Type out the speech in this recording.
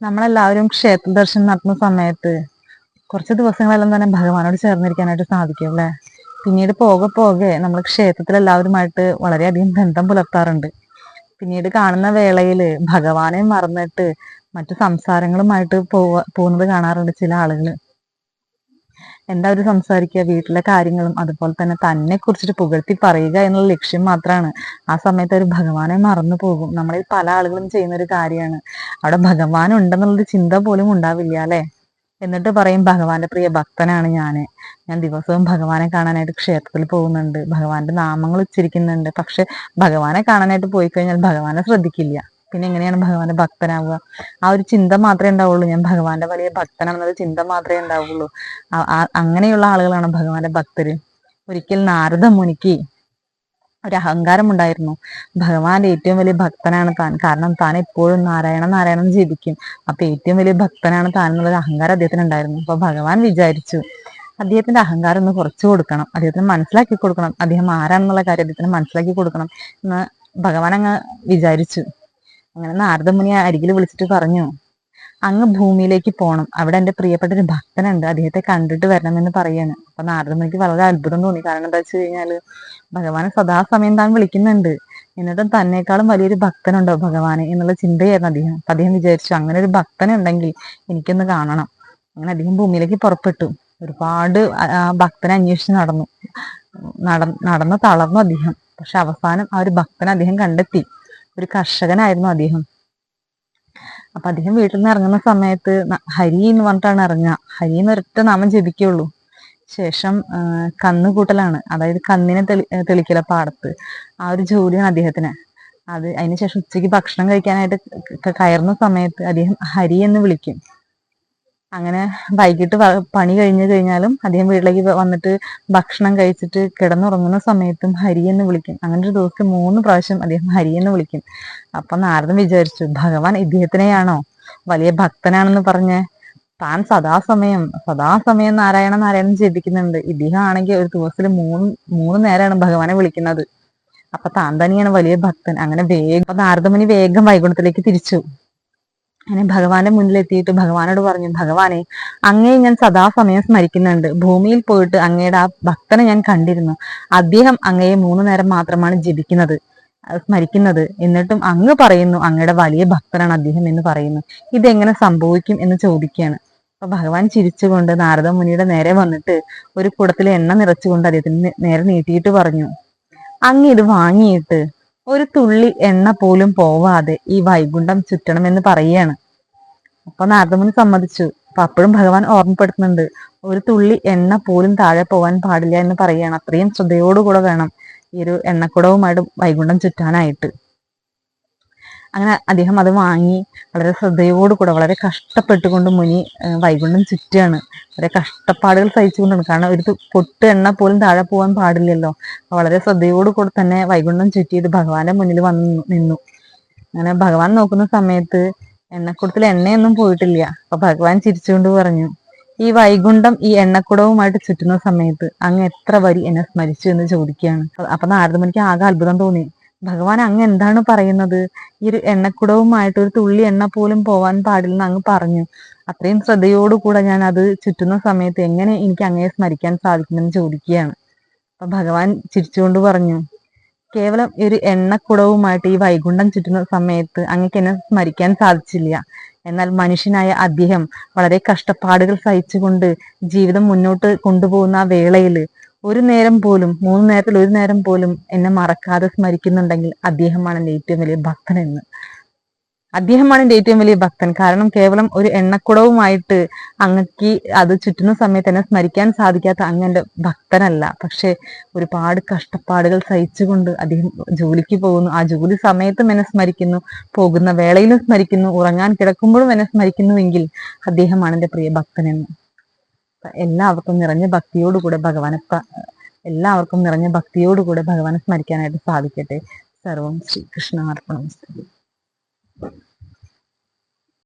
നമ്മളെല്ലാവരും ക്ഷേത്ര ദർശനം നടത്തുന്ന സമയത്ത് കുറച്ച് ദിവസങ്ങളെല്ലാം തന്നെ ഭഗവാനോട് ചേർന്നിരിക്കാനായിട്ട് സാധിക്കും അല്ലെ? പിന്നീട് പോകെ പോകെ നമ്മൾ ക്ഷേത്രത്തിൽ എല്ലാവരുമായിട്ട് വളരെയധികം ബന്ധം പുലർത്താറുണ്ട്. പിന്നീട് കാണുന്ന വേളയിൽ ഭഗവാനെ മറന്നിട്ട് മറ്റു സംസാരങ്ങളുമായിട്ട് പോവ പോകുന്നത് കാണാറുണ്ട് ചില ആളുകൾ എന്താ അവർ സംസാരിക്കുക വീട്ടിലെ കാര്യങ്ങളും അതുപോലെ തന്നെ തന്നെ കുറിച്ചിട്ട് പുകഴ്ത്തി പറയുക എന്നുള്ള ലക്ഷ്യം മാത്രമാണ് ആ സമയത്ത് ഒരു ഭഗവാനെ മറന്നു പോകും. നമ്മളിൽ പല ആളുകളും ചെയ്യുന്ന ഒരു കാര്യമാണ് അവിടെ ഭഗവാൻ ഉണ്ടെന്നുള്ളൊരു ചിന്ത പോലും ഉണ്ടാവില്ല അല്ലെ? എന്നിട്ട് പറയും ഭഗവാന്റെ പ്രിയ ഭക്തനാണ് ഞാൻ ഞാൻ ദിവസവും ഭഗവാനെ കാണാനായിട്ട് ക്ഷേത്രത്തിൽ പോകുന്നുണ്ട്. ഭഗവാന്റെ നാമങ്ങൾ ഉച്ചരിക്കുന്നുണ്ട്. പക്ഷെ ഭഗവാനെ കാണാനായിട്ട് പോയി കഴിഞ്ഞാൽ ഭഗവാനെ ശ്രദ്ധിക്കില്ല. പിന്നെ എങ്ങനെയാണ് ഭഗവാന്റെ ഭക്തനാവുക? ആ ഒരു ചിന്ത മാത്രമേ ഉണ്ടാവുള്ളൂ. ഞാൻ ഭഗവാന്റെ വലിയ ഭക്തനാണെന്നൊരു ചിന്ത മാത്രമേ ഉണ്ടാവുള്ളൂ. അങ്ങനെയുള്ള ആളുകളാണ് ഭഗവാന്റെ ഭക്തര്. ഒരിക്കൽ നാരദ മുനിക്ക് ഒരു അഹങ്കാരം ഉണ്ടായിരുന്നു. ഭഗവാന്റെ ഏറ്റവും വലിയ ഭക്തനാണ് താൻ. കാരണം താൻ എപ്പോഴും നാരായണ നാരായണം ജപിക്കും. അപ്പൊ ഏറ്റവും വലിയ ഭക്തനാണ് താൻ എന്നുള്ളൊരു അഹങ്കാരം അദ്ദേഹത്തിന് ഉണ്ടായിരുന്നു അപ്പൊ ഭഗവാൻ വിചാരിച്ചു അദ്ദേഹത്തിന്റെ അഹങ്കാരം ഒന്ന് കുറച്ചു കൊടുക്കണം. അദ്ദേഹത്തിന് മനസ്സിലാക്കി കൊടുക്കണം. അദ്ദേഹം ആരാണെന്നുള്ള കാര്യം അദ്ദേഹത്തിന് മനസ്സിലാക്കി കൊടുക്കണം എന്ന് ഭഗവാൻ അങ്ങ് വിചാരിച്ചു. അങ്ങനെ നാരദമുനി അരികിൽ വിളിച്ചിട്ട് പറഞ്ഞു അങ്ങ് ഭൂമിയിലേക്ക് പോകണം അവിടെ എന്റെ പ്രിയപ്പെട്ട ഒരു ഭക്തനുണ്ട്. അദ്ദേഹത്തെ കണ്ടിട്ട് വരണം എന്ന് പറയാണ്. അപ്പൊ നാരദമുനിക്ക് വളരെ അത്ഭുതം തോന്നി. കാരണം എന്താ വെച്ച് കഴിഞ്ഞാൽ ഭഗവാനെ സദാസമയം താൻ വിളിക്കുന്നുണ്ട്. എന്നിട്ടും തന്നെക്കാളും വലിയൊരു ഭക്തനുണ്ടോ ഭഗവാനെ എന്നുള്ള ചിന്തയായിരുന്നു അദ്ദേഹം. അപ്പൊ അദ്ദേഹം വിചാരിച്ചു അങ്ങനെ ഒരു ഭക്തനുണ്ടെങ്കിൽ എനിക്കൊന്ന് കാണണം. അങ്ങനെ അദ്ദേഹം ഭൂമിയിലേക്ക് പുറപ്പെട്ടു. ഒരുപാട് ഭക്തനെ അന്വേഷിച്ച് നടന്നു. നട നടന്ന് തളർന്നു അദ്ദേഹം. പക്ഷെ അവസാനം ആ ഒരു ഭക്തനെ അദ്ദേഹം കണ്ടെത്തി. ഒരു കർഷകനായിരുന്നു അദ്ദേഹം. അപ്പൊ അദ്ദേഹം വീട്ടിൽ നിന്ന് ഇറങ്ങുന്ന സമയത്ത് ഹരി എന്ന് പറഞ്ഞിട്ടാണ് ഇറങ്ങുക ഹരി എന്ന് ഒരൊറ്റ നാമം ജപിക്കുള്ളൂ. ശേഷം കന്നുകൂട്ടലാണ് അതായത് കന്നിനെ തെളി തെളിക്കല പാടത്ത്. ആ ഒരു ജോലിയാണ് അദ്ദേഹത്തിന്. അത് അതിനുശേഷം ഉച്ചയ്ക്ക് ഭക്ഷണം കഴിക്കാനായിട്ട് കയറുന്ന സമയത്ത് അദ്ദേഹം ഹരി എന്ന് വിളിക്കും. അങ്ങനെ വൈകിട്ട് പണി കഴിഞ്ഞു കഴിഞ്ഞാലും അദ്ദേഹം വീട്ടിലേക്ക് വന്നിട്ട് ഭക്ഷണം കഴിച്ചിട്ട് കിടന്നുറങ്ങുന്ന സമയത്തും ഹരി എന്ന് വിളിക്കും. അങ്ങനെ ഒരു ദിവസം മൂന്ന് പ്രാവശ്യം അദ്ദേഹം ഹരി എന്ന് വിളിക്കും. അപ്പൊ നാരദൻ വിചാരിച്ചു ഭഗവാൻ ഇദ്ദേഹത്തിനെയാണോ? വലിയ ഭക്തനാണെന്ന് പറഞ്ഞ് താൻ സദാസമയം സദാസമയം നാരായണ നാരായണൻ ജപിക്കുന്നുണ്ട്. ഇദ്ദേഹം ആണെങ്കിൽ ഒരു ദിവസത്തിൽ മൂന്ന് മൂന്ന് നേരമാണ് ഭഗവാനെ വിളിക്കുന്നത്. അപ്പൊ താൻ തന്നെയാണ് വലിയ ഭക്തൻ. അങ്ങനെ വേഗം നാരദമുനി വേഗം വൈകുണ്ഠത്തിലേക്ക് തിരിച്ചു. അങ്ങനെ ഭഗവാന്റെ മുന്നിലെത്തിയിട്ട് ഭഗവാനോട് പറഞ്ഞു ഭഗവാനെ അങ്ങേ ഞാൻ സദാസമയം സ്മരിക്കുന്നുണ്ട്. ഭൂമിയിൽ പോയിട്ട് അങ്ങയുടെ ആ ഭക്തനെ ഞാൻ കണ്ടിരുന്നു. അദ്ദേഹം അങ്ങയെ മൂന്ന് നേരം മാത്രമാണ് ജപിക്കുന്നത് സ്മരിക്കുന്നത്. എന്നിട്ടും അങ്ങ് പറയുന്നു അങ്ങയുടെ വലിയ ഭക്തനാണ് അദ്ദേഹം എന്ന് പറയുന്നു. ഇതെങ്ങനെ സംഭവിക്കും എന്ന് ചോദിക്കുകയാണ്. അപ്പൊ ഭഗവാൻ ചിരിച്ചുകൊണ്ട് നാരദ മുനിയുടെ നേരെ വന്നിട്ട് ഒരു കുടത്തിൽ എണ്ണ നിറച്ചുകൊണ്ട് അദ്ദേഹത്തിന് നേരെ നീട്ടിയിട്ട് പറഞ്ഞു. അങ്ങ് ഇത് വാങ്ങിയിട്ട് ഒരു തുള്ളി എണ്ണ പോലും പോവാതെ ഈ വൈകുണ്ഠം ചുറ്റണം എന്ന് പറയുകയാണ്. അപ്പൊ നാരദമുനി സമ്മതിച്ചു. അപ്പൊ അപ്പോഴും ഭഗവാൻ ഓർമ്മപ്പെടുത്തുന്നുണ്ട്. ഒരു തുള്ളി എണ്ണ പോലും താഴെ പോവാൻ പാടില്ല എന്ന് പറയുകയാണ്. അത്രയും ശ്രദ്ധയോടുകൂടെ വേണം ഈ ഒരു എണ്ണക്കുടവുമായിട്ട് വൈകുണ്ഠം ചുറ്റാനായിട്ട്. അങ്ങനെ അദ്ദേഹം അത് വാങ്ങി വളരെ ശ്രദ്ധയോടുകൂടെ വളരെ കഷ്ടപ്പെട്ടുകൊണ്ട് മുനി വൈകുണ്ഠം ചുറ്റുകയാണ്. വളരെ കഷ്ടപ്പാടുകൾ സഹിച്ചുകൊണ്ടാണ്. കാരണം ഒരു പൊട്ട് എണ്ണ പോലും താഴെ പോകാൻ പാടില്ലല്ലോ. വളരെ ശ്രദ്ധയോടുകൂടെ തന്നെ വൈകുണ്ഠം ചുറ്റിയത് ഭഗവാന്റെ മുന്നിൽ വന്നു നിന്നു. അങ്ങനെ ഭഗവാൻ നോക്കുന്ന സമയത്ത് എണ്ണക്കുടത്തിൽ എണ്ണയൊന്നും പോയിട്ടില്ല. അപ്പൊ ഭഗവാൻ ചിരിച്ചുകൊണ്ട് പറഞ്ഞു ഈ വൈകുണ്ഠം ഈ എണ്ണക്കുടവുമായിട്ട് ചുറ്റുന്ന സമയത്ത് അങ്ങ് എത്ര വരി എന്നെ സ്മരിച്ചു എന്ന് ചോദിക്കുകയാണ്. അപ്പൊ നാരദമുനിക്ക് ആകെ അത്ഭുതം തോന്നി. ഭഗവാൻ അങ്ങ് എന്താണ് പറയുന്നത്? ഈ ഒരു എണ്ണക്കുടവുമായിട്ട് ഒരു തുള്ളി എണ്ണ പോലും പോവാൻ പാടില്ലെന്ന് അങ്ങ് പറഞ്ഞു. അത്രയും ശ്രദ്ധയോടുകൂടെ ഞാൻ അത് ചുറ്റുന്ന സമയത്ത് എങ്ങനെ എനിക്ക് അങ്ങയെ സ്മരിക്കാൻ സാധിക്കുമെന്ന് ചോദിക്കുകയാണ്. അപ്പൊ ഭഗവാൻ ചിരിച്ചുകൊണ്ട് പറഞ്ഞു കേവലം ഒരു എണ്ണക്കുടവുമായിട്ട് ഈ വൈകുണ്ഠം ചുറ്റുന്ന സമയത്ത് അങ്ങക്ക് എന്നെ സ്മരിക്കാൻ സാധിച്ചില്ല. എന്നാൽ മനുഷ്യനായ അദ്ദേഹം വളരെ കഷ്ടപ്പാടുകൾ സഹിച്ചുകൊണ്ട് ജീവിതം മുന്നോട്ട് കൊണ്ടുപോകുന്ന ആ വേളയിൽ ഒരു നേരം പോലും മൂന്ന് നേരത്തിൽ ഒരു നേരം പോലും എന്നെ മറക്കാതെ സ്മരിക്കുന്നുണ്ടെങ്കിൽ അദ്ദേഹമാണ് എന്റെ ഏറ്റവും വലിയ ഭക്തൻ എന്ന്. അദ്ദേഹമാണ് എന്റെ ഏറ്റവും വലിയ ഭക്തൻ. കാരണം കേവലം ഒരു എണ്ണക്കുടവുമായിട്ട് അങ്ങക്ക് അത് ചുറ്റുന്ന സമയത്ത് എന്നെ സ്മരിക്കാൻ സാധിക്കാത്ത അങ്ങന്റെ ഭക്തനല്ല. പക്ഷെ ഒരുപാട് കഷ്ടപ്പാടുകൾ സഹിച്ചുകൊണ്ട് അദ്ദേഹം ജോലിക്ക് പോകുന്നു. ആ ജോലി സമയത്തും എന്നെ സ്മരിക്കുന്നു പോകുന്ന വേളയിലും സ്മരിക്കുന്നു ഉറങ്ങാൻ കിടക്കുമ്പോഴും എന്നെ സ്മരിക്കുന്നുവെങ്കിൽ അദ്ദേഹമാണ് എന്റെ പ്രിയ ഭക്തനെന്ന് എല്ലാവർക്കും നിറഞ്ഞ ഭക്തിയോടുകൂടെ ഭഗവാനെ എല്ലാവർക്കും നിറഞ്ഞ ഭക്തിയോടുകൂടെ ഭഗവാനെ സ്മരിക്കാനായിട്ട് സാധിക്കട്ടെ. സർവം ശ്രീകൃഷ്ണ അർപ്പണം